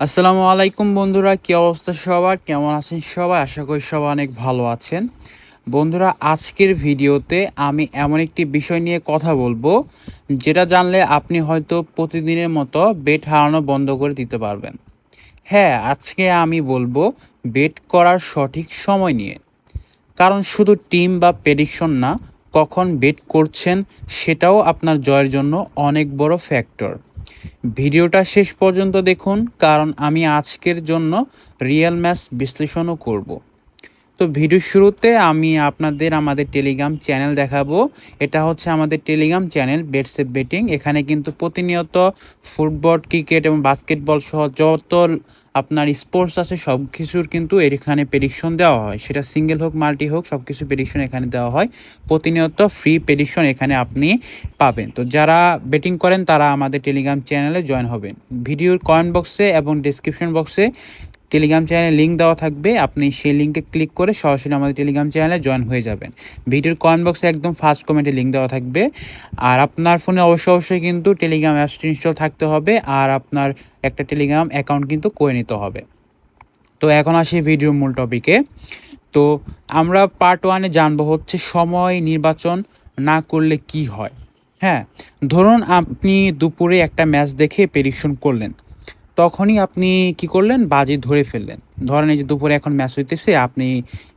আসসালামু আলাইকুম বন্ধুরা, কি অবস্থা সবার? কেমন আছেন সবাই? আশা করি সবাই অনেক ভালো আছেন। বন্ধুরা, আজকের ভিডিওতে আমি এমন একটি বিষয় নিয়ে কথা বলব, যেটা জানলে আপনি হয়তো প্রতিদিনের মতো বেট হারানো বন্ধ করে দিতে পারবেন। হ্যাঁ আজকে আমি বলব বেট করার সঠিক সময় নিয়ে। কারণ শুধু টিম বা প্রেডিকশন না, কখন বেট করছেন সেটাও আপনার জয়ের জন্য অনেক বড় ফ্যাক্টর। ভিডিওটা শেষ পর্যন্ত দেখুন, কারণ আমি আজকের জন্য রিয়েল ম্যাচ বিশ্লেষণও করব। তো ভিডিও শুরুতে আমি আপনাদের আমাদের টেলিগ্রাম চ্যানেল দেখাবো। এটা হচ্ছে আমাদের টেলিগ্রাম চ্যানেল বেটসেপ বেটিং এখানে কিন্তু প্রতিনিয়ত ফুটবল, ক্রিকেট এবং বাস্কেটবল সহ যত আপনার স্পোর্টস আছে সব কিছুর কিন্তু এখানে প্রেডিকশন দেওয়া হয়। সেটা সিঙ্গেল হোক মাল্টি হোক সব কিছু প্রেডিকশন এখানে দেওয়া হয়। প্রতিনিয়ত ফ্রি প্রেডিকশন এখানে আপনি পাবেন। তো যারা বেটিং করেন, তারা আমাদের টেলিগ্রাম চ্যানেলে জয়েন হবেন। ভিডিওর কমেন্ট বক্সে এবং ডিসক্রিপশন বক্সে টেলিগ্রাম চ্যানেলে লিঙ্ক দেওয়া থাকবে। আপনি সেই লিঙ্কে ক্লিক করে সরাসরি আমাদের টেলিগ্রাম চ্যানেলে জয়েন হয়ে যাবেন। ভিডিওর কমেন্ট বক্সে একদম ফার্স্ট কমেন্টে লিঙ্ক দেওয়া থাকবে। আর আপনার ফোনে অবশ্যই অবশ্যই কিন্তু টেলিগ্রাম অ্যাপসটি ইনস্টল থাকতে হবে। আর আপনার একটা টেলিগ্রাম অ্যাকাউন্ট কিন্তু করে নিতে হবে। তো এখন আসি ভিডিওর মূল টপিকে তো আমরা পার্ট ওয়ানে জানব হচ্ছে সময় নির্বাচন না করলে কি হয়। হ্যাঁ ধরুন আপনি দুপুরে একটা ম্যাচ দেখে প্রেডিকশন করলেন। তখনই আপনি কি করলেন? বাজি ধরে ফেললেন। ধরেন এই যে দুপুরে এখন ম্যাচ হইতেছে, আপনি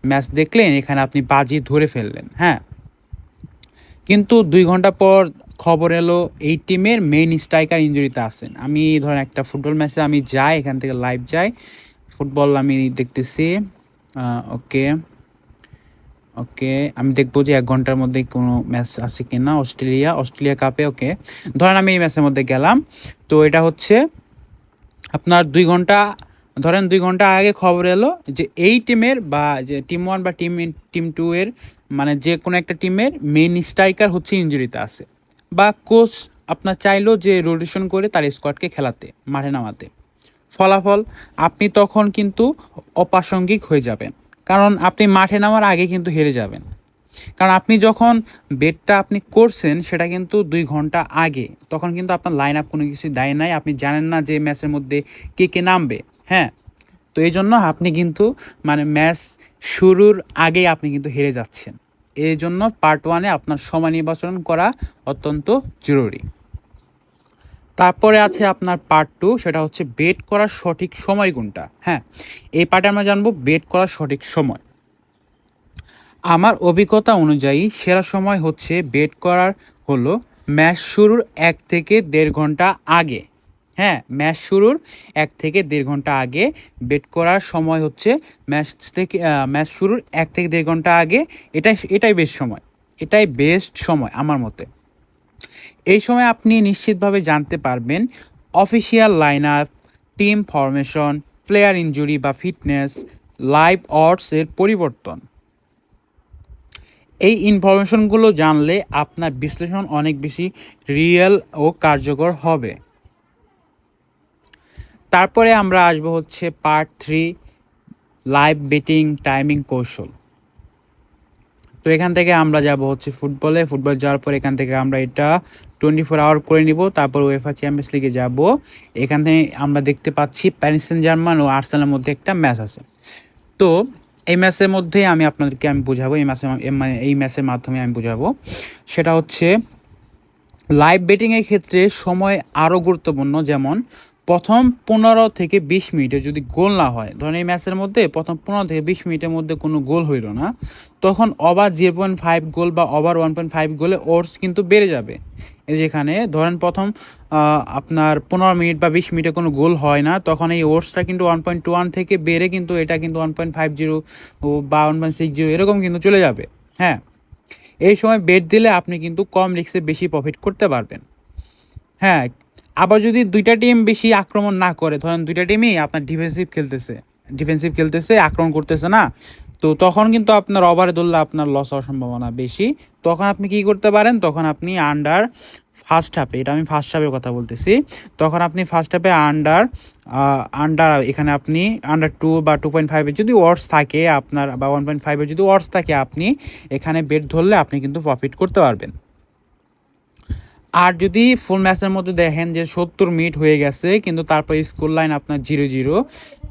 ম্যাচ দেখলেন, এখানে আপনি বাজি ধরে ফেললেন হ্যাঁ? কিন্তু দুই ঘণ্টা পর খবর এলো, এই টিমের মেইন স্ট্রাইকার ইঞ্জুরিতে আছেন। আমি ধরেন একটা ফুটবল ম্যাচে আমি যাই, এখান থেকে লাইভ যাই। ফুটবল আমি দেখতেছি ওকে ওকে আমি দেখব যে এক ঘণ্টার মধ্যে কোনো ম্যাচ আছে কি না অস্ট্রেলিয়া অস্ট্রেলিয়া কাপে ওকে ধরেন আমি এই ম্যাচের মধ্যে গেলাম। তো এটা হচ্ছে আপনার দুই ঘণ্টা, ধরেন দুই ঘণ্টা আগে খবর এলো যে এই টিমের বা যে টিম ওয়ান বা টিম টিম টু এর মানে যে কোনো একটা টিমের মেন স্ট্রাইকার হচ্ছে ইঞ্জুরিতে আছে। বা কোচ আপনার চাইলো যে রোটেশন করে তার স্কোয়াডকে খেলাতে, মাঠে নামাতে। ফলাফল, আপনি তখন কিন্তু অপ্রাসঙ্গিক হয়ে যাবেন। কারণ আপনি মাঠে নামার আগে কিন্তু হেরে যাবেন। কারণ আপনি যখন বেডটা আপনি করছেন, সেটা কিন্তু দুই ঘণ্টা আগে, তখন কিন্তু আপনার লাইন আপ কোনো কিছু দেয় নাই। আপনি জানেন না যে ম্যাচের মধ্যে কে কে নামবে হ্যাঁ? তো এই জন্য আপনি কিন্তু মানে ম্যাচ শুরুর আগেই আপনি কিন্তু হেরে যাচ্ছেন। এই জন্য পার্ট ওয়ানে আপনার সময় নির্বাচন করা অত্যন্ত জরুরি। তারপরে আছে আপনার পার্ট টু সেটা হচ্ছে বেট করার সঠিক সময় কোনটা হ্যাঁ? এই পার্টে আমরা জানব বেট করার সঠিক সময়। আমার অভিজ্ঞতা অনুযায়ী, সেরা সময় হচ্ছে বেট করার হলো ম্যাচ শুরুর এক থেকে দেড় ঘণ্টা আগে। হ্যাঁ ম্যাচ শুরুর এক থেকে দেড় ঘণ্টা আগে বেট করার সময় হচ্ছে ম্যাচ থেকে ম্যাচ শুরুর এক থেকে দেড় ঘণ্টা আগে। এটাই এটাই বেস্ট সময়। এটাই বেস্ট সময় আমার মতে। এই সময় আপনি নিশ্চিতভাবে জানতে পারবেন official line up team formation player injury বা ফিটনেস লাইভ অর্ডসের পরিবর্তন। এই ইনফরমেশনগুলো জানলে আপনার বিশ্লেষণ অনেক বেশি রিয়েল ও কার্যকর হবে। তারপরে আমরা আসব হচ্ছে part three live betting timing কৌশল। তো এখান থেকে আমরা যাব হচ্ছে ফুটবলে ফুটবল যাওয়ার পর এখান থেকে আমরা এটা টোয়েন্টি ফোর আওয়ার করে নিব। তারপর ওয়েফা চ্যাম্পিয়ন্স লিগে যাব। এখান থেকে আমরা দেখতে পাচ্ছি প্যারিস জার্মান ও আর্সেনালের মধ্যে একটা ম্যাচ আছে। তো এই ম্যাচের মধ্যেই আমি আপনাদেরকে আমি বোঝাবো, এই ম্যাচের মানে এই ম্যাচের মাধ্যমে আমি বুঝাবো। সেটা হচ্ছে লাইভ বেটিংয়ের ক্ষেত্রে সময় আরও গুরুত্বপূর্ণ। যেমন, প্রথম পনেরো থেকে বিশ মিনিটে যদি গোল না হয়, ধরেন এই ম্যাচের মধ্যে প্রথম পনেরো থেকে বিশ মিনিটের মধ্যে কোনো গোল হইল না, তখন over zero point five goal বা ওভার ওয়ান পয়েন্ট ফাইভ গোলে ওর্স কিন্তু বেড়ে যাবে। যেখানে ধরেন প্রথম আপনার পনেরো মিনিট বা বিশ মিনিটে কোনো গোল হয় না, তখন এই ওর্সটা কিন্তু ওয়ান পয়েন্ট টু ওয়ান থেকে বেড়ে কিন্তু এটা কিন্তু ওয়ান পয়েন্ট ফাইভ জিরো বা ওয়ান পয়েন্ট সিক্স জিরো এরকম কিন্তু চলে যাবে হ্যাঁ? এই সময় বেড দিলে আপনি কিন্তু কম রিক্সে বেশি প্রফিট করতে পারবেন হ্যাঁ? আবার যদি দুইটা টিম বেশি আক্রমণ না করে, ধরেন দুইটা টিমই আপনার ডিফেন্সিভ খেলতেছে ডিফেন্সিভ খেলতেছে, আক্রমণ করতেছে না, তো তখন কিন্তু আপনার ওভারে ধরলে আপনার লস হওয়ার সম্ভাবনা বেশি, তখন আপনি কি করতে পারেন? তখন আপনি আন্ডার ফার্স্ট হাফে এটা আমি ফার্স্ট হাফের কথা বলতেছি। তখন আপনি ফার্স্ট হাফে আন্ডার আন্ডার এখানে আপনি আন্ডার টু বা টু পয়েন্ট ফাইভের যদি ওয়ার্ডস থাকে আপনার, বা ওয়ান পয়েন্ট ফাইভের যদি ওয়ার্ডস থাকে আপনি, এখানে বেড ধরলে আপনি কিন্তু প্রফিট করতে পারবেন। আর যদি ফুল ম্যাচের মধ্যে দেখেন যে সত্তর মিনিট হয়ে গেছে, কিন্তু তারপর স্কোর লাইন আপনার জিরো জিরো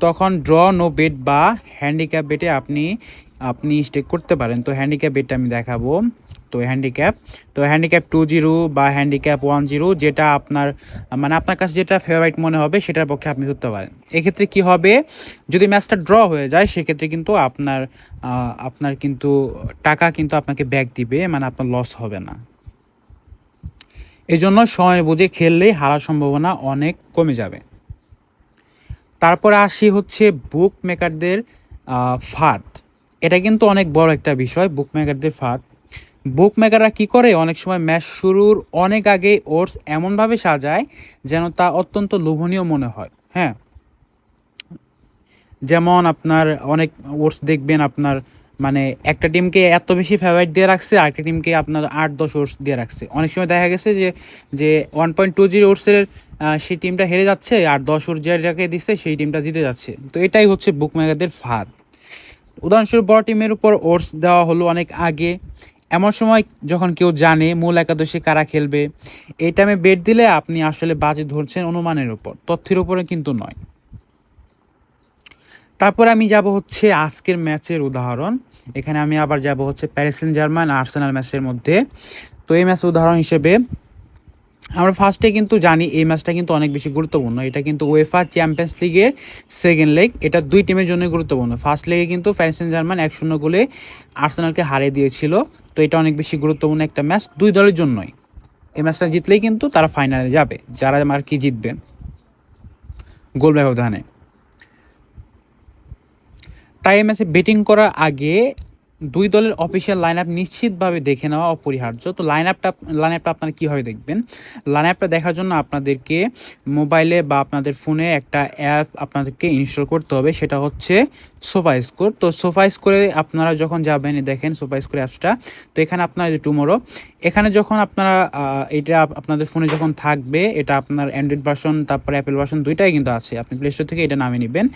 তখন ড্র নো বেট বা হ্যান্ডিক্যাপ বেটে আপনি আপনি স্টেক করতে পারেন। তো হ্যান্ডিক্যাপ বেটটা আমি দেখাবো। তো হ্যান্ডিক্যাপ তো হ্যান্ডিক্যাপ টু জিরো বা হ্যান্ডিক্যাপ ওয়ান জিরো যেটা আপনার মানে আপনার কাছে যেটা ফেভারিট মনে হবে সেটার পক্ষে আপনি ধরতে পারেন। এক্ষেত্রে কি হবে? যদি ম্যাচটা ড্র হয়ে যায়, সেক্ষেত্রে কিন্তু আপনার আপনার কিন্তু টাকা কিন্তু আপনাকে ব্যাক দিবে মানে আপনার লস হবে না। এই জন্য সময় বুঝে খেললেই হারার সম্ভাবনা অনেক কমে যাবে। তারপরে আসি হচ্ছে বুক মেকারদের ফাঁদ। এটা কিন্তু অনেক বড় একটা বিষয় বুক মেকারদের ফাঁদ। বুক মেকাররা কী করে? অনেক সময় ম্যাচ শুরুর অনেক আগে ওটস এমনভাবে সাজায় যেন তা অত্যন্ত লোভনীয় মনে হয় হ্যাঁ? যেমন আপনার অনেক ওটস দেখবেন আপনার মানে একটা টিমকে এত বেশি ফেভারিট দিয়ে রাখছে আর একটা টিমকে আপনার আট দশ ওটস দিয়ে রাখছে। অনেক সময় দেখা গেছে যে যে ওয়ান পয়েন্ট টু জিরো ওটসের সেই টিমটা হেরে যাচ্ছে আর দশ ওর যেটাকে দিচ্ছে সেই টিমটা জিতে যাচ্ছে। তো এটাই হচ্ছে বুক মেকারদের ফাঁদ। উদাহরণস্বরূপ বড় টিমের উপর ওটস দেওয়া হলো অনেক আগে। এমন সময় যখন কেউ জানে মূল একাদশী কারা খেলবে, এই টাইমে বেট দিলে আপনি আসলে বাজে ধরছেন অনুমানের উপর, তথ্যের উপরে কিন্তু নয়। তারপর আমি যাব হচ্ছে আজকের ম্যাচের উদাহরণ। এখানে আমি আবার যাব হচ্ছে প্যারিসেন জার্মান আর্সেনাল ম্যাচের মধ্যে। তো এই ম্যাচের উদাহরণ হিসেবে আমরা ফার্স্টে কিন্তু জানি এই ম্যাচটা কিন্তু অনেক বেশি গুরুত্বপূর্ণ। এটা কিন্তু ওয়েফা চ্যাম্পিয়ন্স লিগের সেকেন্ড লেগ এটা দুই টিমের জন্য গুরুত্বপূর্ণ। ফার্স্ট লেগে কিন্তু প্যারিসেন জার্মান এক শূন্য গোলে আর্সেনালকে হারিয়ে দিয়েছিল। তো এটা অনেক বেশি গুরুত্বপূর্ণ একটা ম্যাচ দুই দলের জন্যই। এই ম্যাচটা জিতলেই কিন্তু তারা ফাইনালে যাবে। যারা আর কি জিতবে? গোল ব্যবধানে। তাই এই ম্যাচে বেটিং করার আগে দুই দলের অফিসিয়াল লাইন আপ নিশ্চিতভাবে দেখে নেওয়া অপরিহার্য। তো লাইন আপটা লাইন আপটা আপনারা কীভাবে দেখবেন? লাইন আপটা দেখার জন্য আপনাদেরকে মোবাইলে বা আপনাদের ফোনে একটা অ্যাপ আপনাদেরকে ইনস্টল করতে হবে। সেটা হচ্ছে সোফা স্কোর তো সোফা স্কোরে আপনারা যখন যাবেন, দেখেন সোফা স্কোর অ্যাপসটা তো এখানে আপনার যে টুমোরো এখানে যখন আপনারা এটা আপনাদের ফোনে যখন থাকবে, এটা আপনার অ্যান্ড্রয়েড ভার্সন তারপরে অ্যাপেল ভার্সন দুইটাই কিন্তু আছে। আপনি প্লে স্টোর থেকে এটা নামিয়ে নেবেন।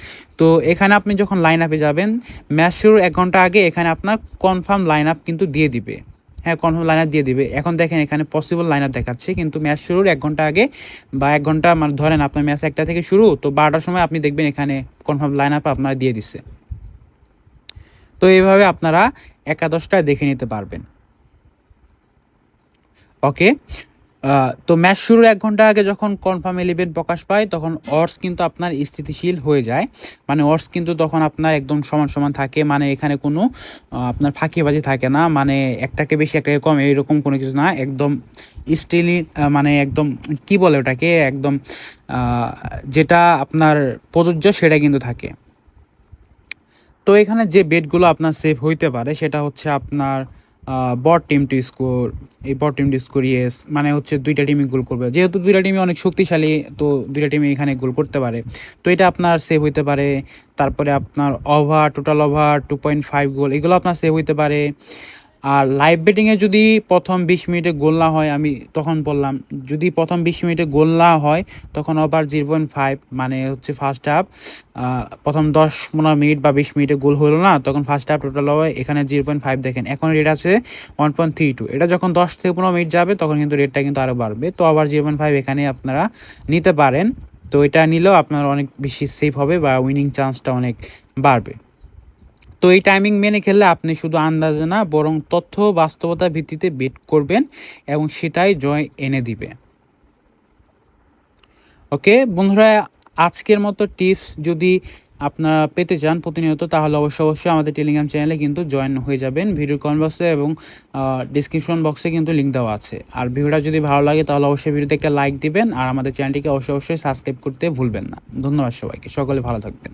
তো এখানে আপনি যখন লাইন আপে যাবেন ম্যাচ শুরুর এক ঘণ্টা আগে এখানে আপনার কনফার্ম লাইন আপ কিন্তু দিয়ে দিবে। হ্যাঁ কনফার্ম লাইন আপ দিয়ে দিবে। এখন দেখেন এখানে পসিবল লাইন আপ দেখাচ্ছে, কিন্তু ম্যাচ শুরুর এক ঘণ্টা আগে বা এক ঘণ্টা মানে ধরেন আপনার ম্যাচ একটা থেকে শুরু, তো বারোটার সময় আপনি দেখবেন এখানে কনফার্ম লাইন আপ আপনারা দিয়ে দিচ্ছে তো এইভাবে আপনারা একাদশটায় দেখে নিতে পারবেন। ওকে তো ম্যাচ শুরুর এক ঘণ্টা আগে যখন কনফার্ম ইলেভেন প্রকাশ পায়, তখন অর্স কিন্তু আপনার স্থিতিশীল হয়ে যায়। মানে অর্স কিন্তু তখন আপনার একদম সমান সমান থাকে। মানে এখানে কোনো আপনার ফাঁকিবাজি থাকে না। মানে একটাকে বেশি, একটাকে কম, এরকম কোনো কিছু না। একদম স্টিলি মানে একদম কি বলে ওটাকে? একদম যেটা আপনার প্রযোজ্য সেটা কিন্তু থাকে। তো এখানে যে বেডগুলো আপনার সেভ হইতে পারে, সেটা হচ্ছে আপনার বট টিম টু স্কোর এই both team to score yes মানে হচ্ছে দুইটা টিমই গোল করবে। যেহেতু দুইটা টিমই অনেক শক্তিশালী, তো দুইটা টিমই এখানে গোল করতে পারে। তো এটা আপনার সেভ হইতে পারে। তারপরে আপনার over total over two point five goal এগুলো আপনার সেভ হইতে পারে। আর লাইভ বেটিংয়ে যদি প্রথম বিশ মিনিটে গোল না হয়, আমি তখন বললাম, যদি প্রথম বিশ মিনিটে গোল না হয়, তখন ওভার জিরো পয়েন্ট ফাইভ মানে হচ্ছে ফার্স্ট হাফ প্রথম দশ পনেরো মিনিট বা বিশ মিনিটে গোল হলো না, তখন ফার্স্ট হাফ টোটাল হয় এখানে জিরো পয়েন্ট ফাইভ দেখেন। এখন রেট আছে ওয়ান পয়েন্ট থ্রি টু এটা যখন দশ থেকে পনেরো মিনিট যাবে, তখন কিন্তু রেটটা কিন্তু আরও বাড়বে। তো আবার জিরো পয়েন্ট ফাইভ এখানে আপনারা নিতে পারেন। তো এটা নিলেও আপনার অনেক বেশি সেফ হবে বা উইনিং চান্সটা অনেক বাড়বে। তো এই টাইমিং মেনে খেললে আপনি শুধু আন্দাজে না, বরং তথ্য বাস্তবতা ভিত্তিতে বেট করবেন এবং সেটাই জয় এনে দিবে। ওকে বন্ধুরা, আজকের মতো টিপস যদি আপনারা পেতে চান প্রতিনিয়ত, তাহলে অবশ্যই অবশ্যই আমাদের টেলিগ্রাম চ্যানেলে কিন্তু জয়েন হয়ে যাবেন। ভিডিও কমেন্ট বক্সে এবং ডিসক্রিপশন বক্সে কিন্তু লিঙ্ক দেওয়া আছে। আর ভিডিওটা যদি ভালো লাগে, তাহলে অবশ্যই ভিডিওতে একটা লাইক দিবেন। আর আমাদের চ্যানেলটিকে অবশ্যই অবশ্যই সাবস্ক্রাইব করতে ভুলবেন না। ধন্যবাদ সবাইকে। সকলে ভালো থাকবেন।